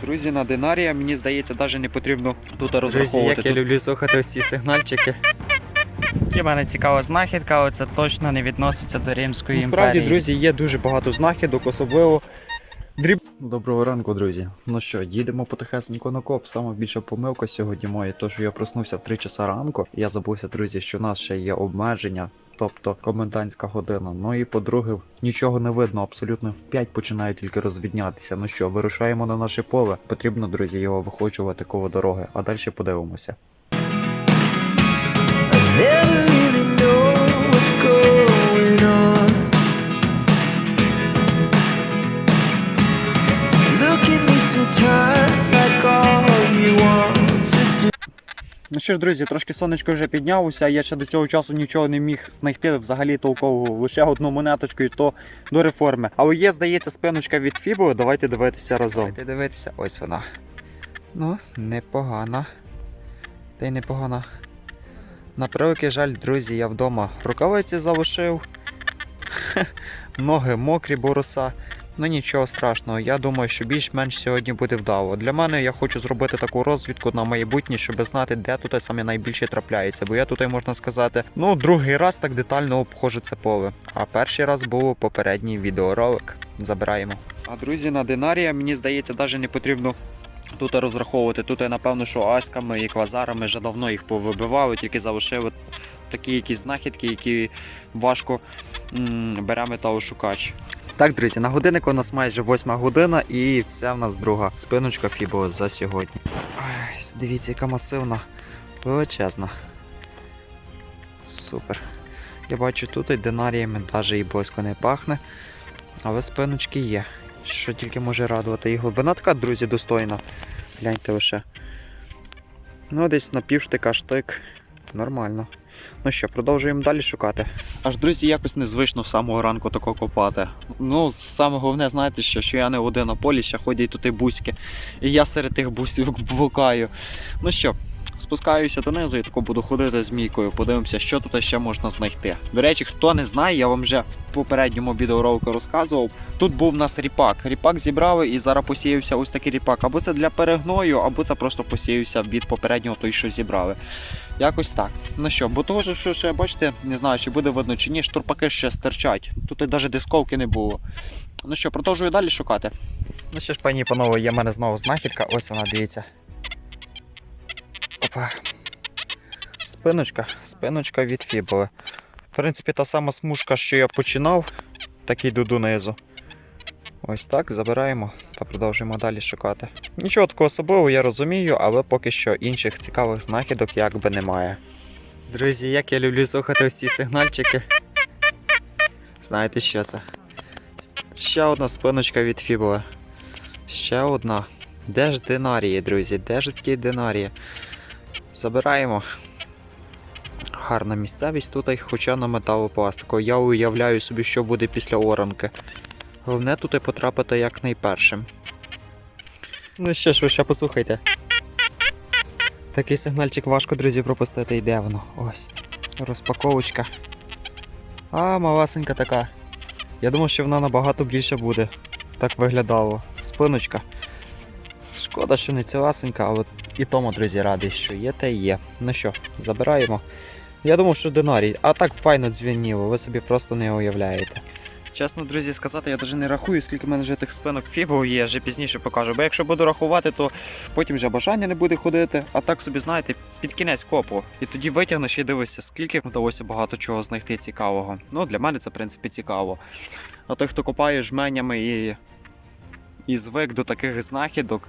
Друзі, на динарія, мені здається, навіть не потрібно тут Друзі, як я люблю слухати ці сигнальчики. Є мене цікава знахідка, але це точно не відноситься до Римської Насправді, імперії. друзі, є дуже багато знахідок, особливо. Доброго ранку, друзі. Ну що, їдемо потихесенько на коп. Сама більша помилка сьогодні моя, то що я проснувся в 3 часа ранку. Я забувся, друзі, що в нас ще є обмеження, тобто комендантська година. Ну і по-друге, нічого не видно, абсолютно в 5 починає тільки розвіднятися. Ну що, вирушаємо на наше поле. Потрібно, друзі, його виходжувати коло дороги, а далі подивимося. Ну що ж, друзі, трошки сонечко вже піднялося. Я ще до цього часу нічого не міг знайти взагалі толкового. Лише одну монеточку і то до реформи. Але є, здається, спиночка від Фібо. Давайте дивитися разом. Давайте дивитися, ось вона. Ну, непогана. Та й непогана. На превеликий жаль, друзі, я вдома рукавиці залишив. Ноги мокрі, бо роса. Ну нічого страшного, я думаю, що більш-менш сьогодні буде вдало. Для мене я хочу зробити таку розвідку на майбутнє, щоб знати, де тут саме найбільше трапляється. Бо я тут, можна сказати, ну, другий раз так детально обходжу це поле. А перший раз був попередній відеоролик. Забираємо. А друзі, на динарія, мені здається, навіть не потрібно тут розраховувати. Тут, я, напевно, що аськами і квазарами вже давно їх повибивали, тільки залишили такі якісь знахідки, які важко м, бере металошукач. Так, друзі, на годиннику у нас майже восьма година і це в нас друга спиночка Фібо за сьогодні. Ай, дивіться, яка масивна, величезна. Супер. Я бачу тут і динаріями навіть і близько не пахне, але спиночки є. Що тільки може радувати. І глибина така, друзі, достойна. Гляньте лише. Ну, десь на півштика штик. Нормально. Ну що, продовжуємо далі шукати. Аж друзі, якось незвично з самого ранку тако копати. Ну, саме головне, знаєте, що, що я не один на полі, ще ходять тут і бузьки. І я серед тих бусів блукаю. Ну що, спускаюся донизу і тако буду ходити з мійкою. Подивимося, що тут ще можна знайти. До речі, хто не знає, я вам вже в попередньому відеоролику розказував. Тут був у нас ріпак. Ріпак зібрали і зараз посіявся ось такий ріпак. Або це для перегною, або це просто посіявся від попереднього той, що зібрали. Якось так. Ну що, бо того, що ще бачите, не знаю, чи буде видно чи ні, штурпаки ще стирчать. Тут навіть дисковки не було. Ну що, продовжую далі шукати. Ну що ж, пані і панове, є в мене знову знахідка. Ось вона, дивіться. Опа. Спиночка, спиночка від фібули. В принципі, та сама смужка, що я починав, так і йду донизу. Ось так, забираємо та продовжуємо далі шукати. Нічого такого особливого, я розумію, але поки що інших цікавих знахідок якби немає. Друзі, як я люблю слухати ці сигнальчики. Знаєте, що це? Ще одна спиночка від фібули. Ще одна. Де ж динарії, друзі? Де ж ті динарії? Забираємо. Гарна місцевість тут, хоча на металопластику. Я уявляю собі, що буде після оранки. Головне тут і потрапити якнайпершим. Ну що ж, ви ще послухайте. Такий сигнальчик важко, друзі, пропустити. Йде воно. Ось. Розпаковочка. А, маласенька така. Я думав, що вона набагато більше буде. Так виглядало. Спиночка. Шкода, що не ціласенька, але і тому, друзі, радий, що є, та є. Ну що, забираємо. Я думав, що динарій, а так файно дзвеніло, ви собі просто не уявляєте. Чесно, друзі, сказати, я навіть не рахую, скільки в мене вже тих спинок фібов є, вже пізніше покажу. Бо якщо буду рахувати, то потім вже бажання не буде ходити. А так собі, знаєте, під кінець копу. І тоді витягнеш і дивишся, скільки вдалося багато чого знайти цікавого. Ну, для мене це, в принципі, цікаво. А той, хто копає жменями і. І звик до таких знахідок,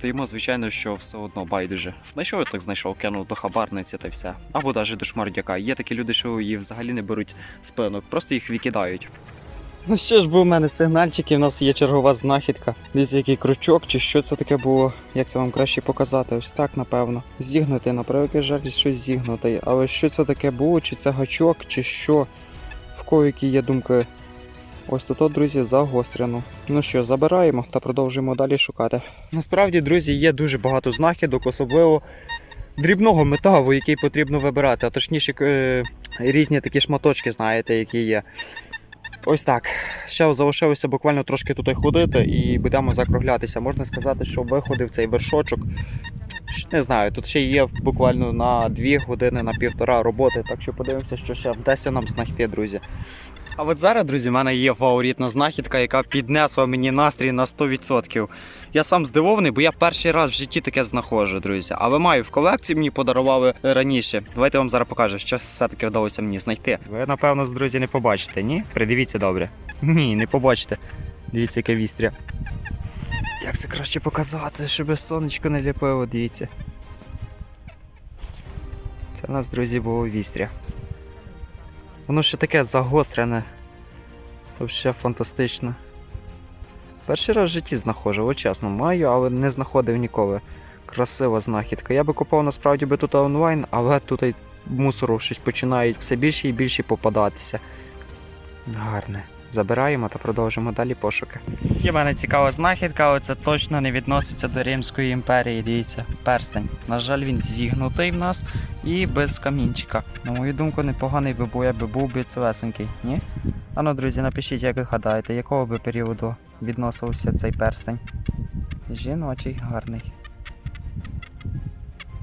то йому, звичайно, що все одно байдуже. Знайшов я так знайшов, кинув до хабарниці та все. Або навіть до шмардяка. Є такі люди, що їх взагалі не беруть спинок, просто їх викидають. Ну що ж, був у мене сигнальчик, і в нас є чергова знахідка. Десь який крючок, чи що це таке було, як це вам краще показати? Ось так, напевно. Зігнутий, на превеликий жаль, щось зігнутий. Але що це таке було, чи це гачок, чи що? В кого які є думки? Ось тут, друзі, загострено. Ну що, забираємо та продовжуємо далі шукати. Насправді, друзі, є дуже багато знахідок, особливо дрібного металу, який потрібно вибирати, а точніше е, різні такі шматочки, знаєте, які є. Ось так. Ще залишилося буквально трошки тут ходити і будемо закруглятися. Можна сказати, що виходив цей вершочок. Не знаю, тут ще є буквально на 2 години, на півтора роботи, так що подивимося, що ще вдасться нам знайти, друзі. А от зараз, друзі, в мене є фаворитна знахідка, яка піднесла мені настрій на 100%. Я сам здивований, бо я перший раз в житті таке знаходжу, друзі. Але маю в колекції, мені подарували раніше. Давайте я вам зараз покажу, що все-таки вдалося мені знайти. Ви, напевно, друзі, не побачите, ні? Придивіться добре. Ні, не побачите. Дивіться, яке вістря. Як це краще показати, щоб сонечко не ліпило, дивіться. Це у нас, друзі, було вістря. Воно ще таке загострене. Взагалі фантастично. Перший раз в житті знаходжу, от чесно, маю, але не знаходив ніколи. Красива знахідка. Я би купав насправді би тут онлайн, але тут мусору щось починають все більше і більше попадатися. Гарне. Забираємо та продовжимо далі пошуки. Є мене цікава знахідка, але це точно не відноситься до Римської імперії. Дивіться, перстень. На жаль, він зігнутий в нас і без камінчика. На мою думку, непоганий би був, якби був би цілесенький, ні? Ану, друзі, напишіть, як ви гадаєте, якого би періоду відносився цей перстень. Жіночий, гарний.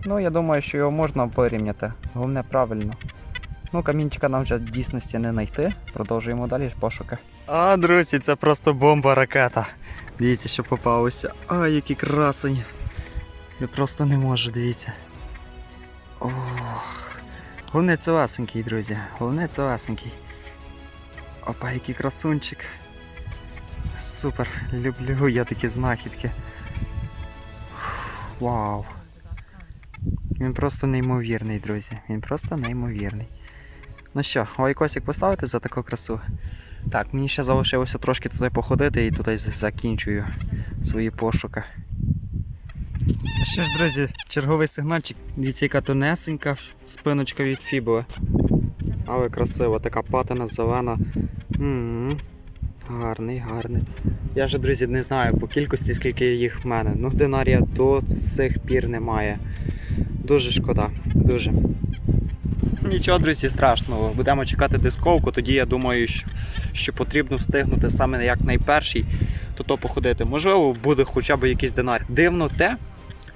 Ну, я думаю, що його можна вирівняти. Головне правильно. Ну, камінчика нам вже в дійсності не знайти. Продовжуємо далі пошуки. А, друзі, це просто бомба ракета. Дивіться, що попалося. Ай, який красень. Я просто не можу, дивіться. Ох. Головне целесенький, друзі. Головне целесенький. Опа, який красунчик. Супер. Люблю я такі знахідки. Вау. Він просто неймовірний, друзі. Він просто неймовірний. Ну що, лайкосик поставити за таку красу? Так, мені ще залишилося трошки туди походити і туди закінчую свої пошуки. Ну що ж, друзі, черговий сигнальчик. Дивіться, яка тонесенька спиночка від фібули. Але красива, така патина зелена. м Гарний, гарний. Я ж, друзі, не знаю по кількості, скільки їх в мене. Ну, динарія до цих пір немає. Дуже шкода, дуже. Нічого, друзі, страшного. Будемо чекати дисковку. Тоді я думаю, що, потрібно встигнути саме як найперший, то то походити. Можливо, буде хоча б якийсь динар. Дивно те,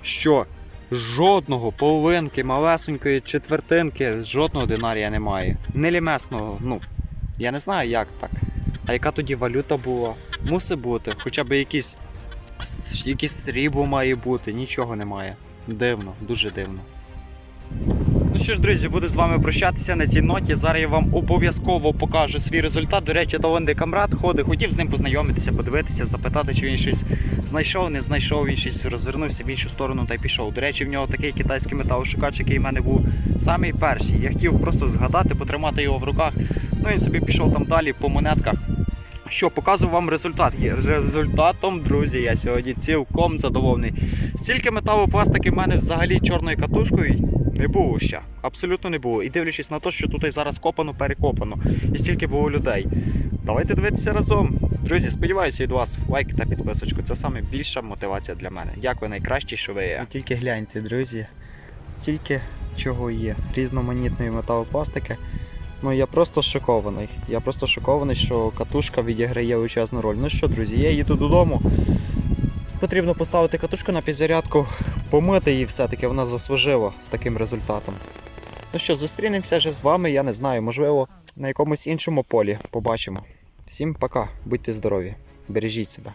що жодного половинки, малесенької четвертинки, жодного динарія немає. Нелімесного, ну, я не знаю, як так. А яка тоді валюта була? Мусить бути, хоча б якийсь, с- якийсь срібло має бути, нічого немає. Дивно, дуже дивно. Ну що ж, друзі, буду з вами прощатися на цій ноті. Зараз я вам обов'язково покажу свій результат. До речі, талон де камрад ходить, хотів з ним познайомитися, подивитися, запитати, чи він щось знайшов, не знайшов, він щось розвернувся в іншу сторону та й пішов. До речі, в нього такий китайський металошукач, який в мене був самий перший. Я хотів просто згадати, потримати його в руках. Ну він собі пішов там далі по монетках. Що, показую вам результат. Є Результатом, друзі, я сьогодні цілком задоволений. Стільки металопластики в мене взагалі чорною катушкою не було ще. Абсолютно не було. І дивлячись на те, що тут і зараз копано, перекопано. І стільки було людей. Давайте дивитися разом. Друзі, сподіваюся від вас лайк та підписочку. Це саме більша мотивація для мене. Дякую найкращі, що ви є. Тільки гляньте, друзі. Стільки чого є. Різноманітної металопластики. Ну я просто шокований. Я просто шокований, що катушка відіграє величезну роль. Ну що, друзі, я їду додому. Потрібно поставити катушку на підзарядку, помити її все-таки вона заслужила з таким результатом. Ну що, зустрінемося вже з вами, я не знаю, можливо, на якомусь іншому полі побачимо. Всім пока, будьте здорові, бережіть себе.